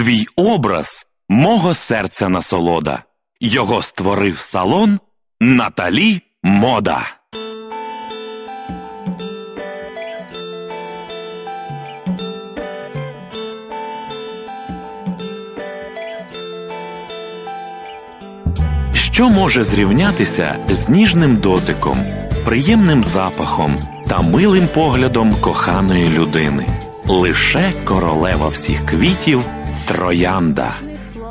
Твій образ мого серця насолода. Його створив салон Наталі Мода. Що може зрівнятися з ніжним дотиком, приємним запахом та милим поглядом коханої людини? Лише королева всіх квітів троянда.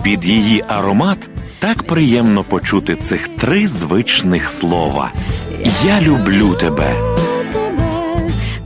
Під її аромат так приємно почути цих три звичних слова: Я люблю тебе.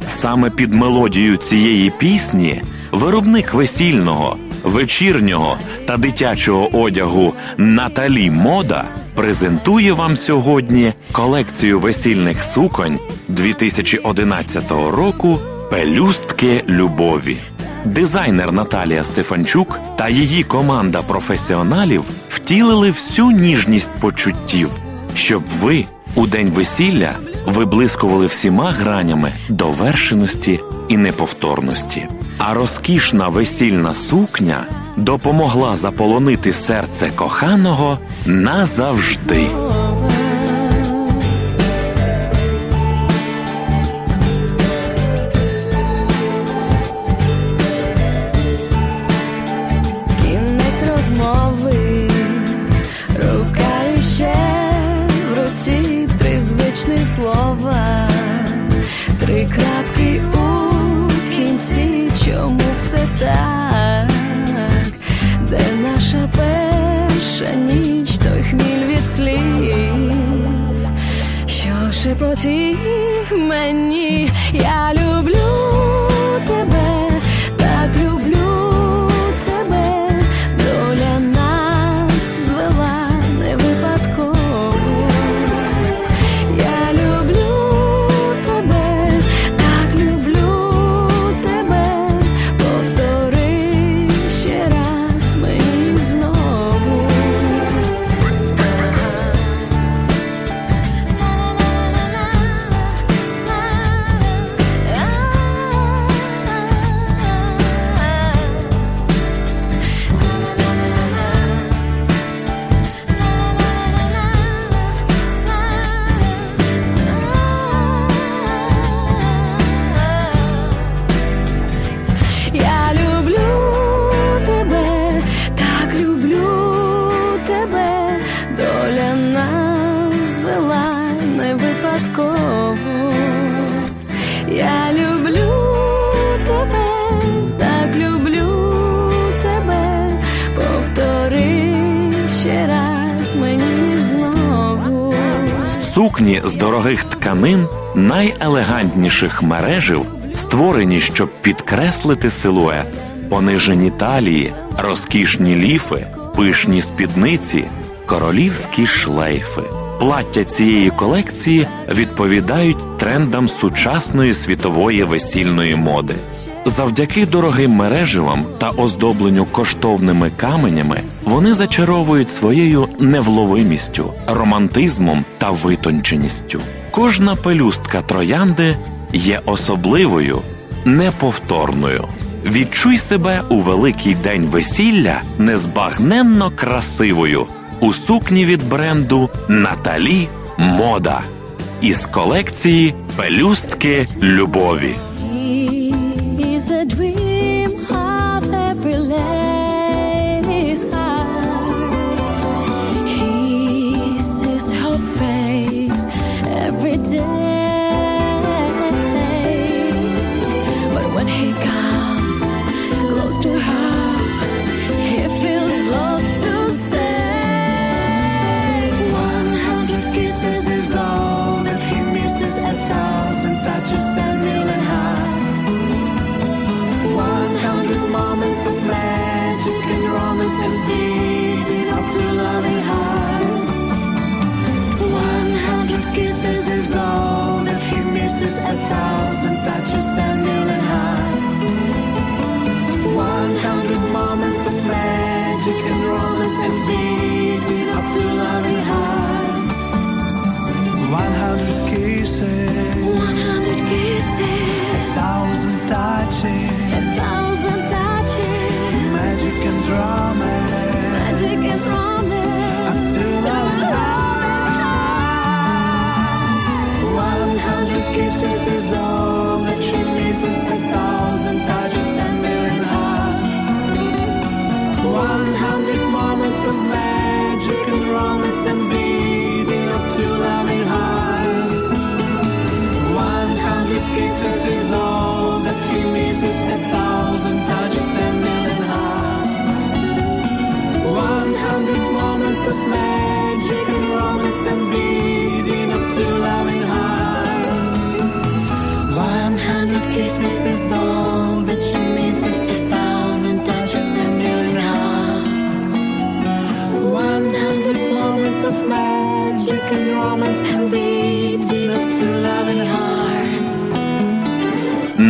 Саме під мелодію цієї пісні виробник весільного, вечірнього та дитячого одягу Наталі Мода презентує вам сьогодні колекцію весільних суконь 2011 року Пелюстки любові. Дизайнер Наталія Стефанчук та її команда професіоналів втілили всю ніжність почуттів, щоб ви у день весілля виблискували всіма гранями довершеності і неповторності. А розкішна весільна сукня допомогла заполонити серце коханого назавжди. Що шепотів мені, я люблю тебе, доля нас звела не випадково. Я люблю тебе, так люблю тебе, повтори ще раз мені знову. Сукні з дорогих тканин найелегантніших мережів створені, щоб підкреслити силует, понижені талії, розкішні ліфи, пишні спідниці, королівські шлейфи. Плаття цієї колекції відповідають трендам сучасної світової весільної моди. Завдяки дорогим мереживам та оздобленню коштовними каменями вони зачаровують своєю невловимістю, романтизмом та витонченістю. Кожна пелюстка троянди є особливою, неповторною. Відчуй себе у великий день весілля незбагненно красивою у сукні від бренду Наталі Мода із колекції Пелюстки любові. every a darkest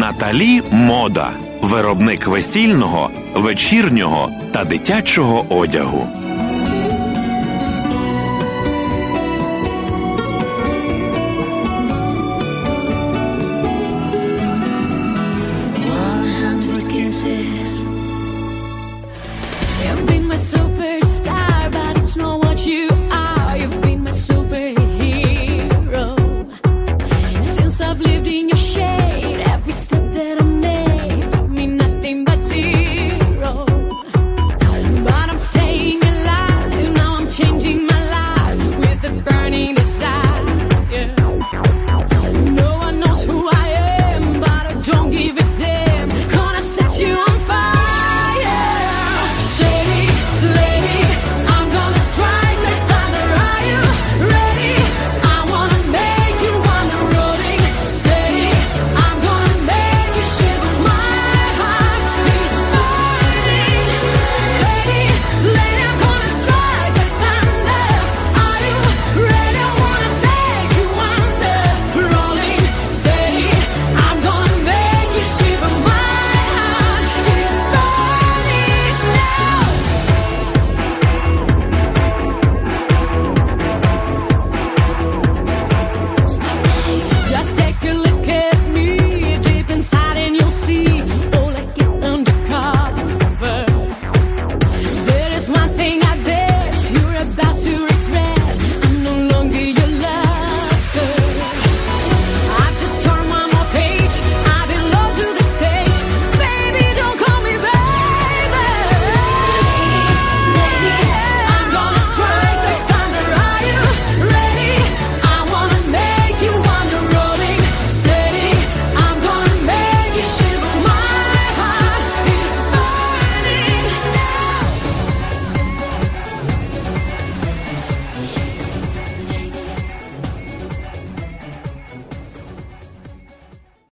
Наталі Мода, виробник весільного, вечірнього та дитячого одягу. I've lived in your shade.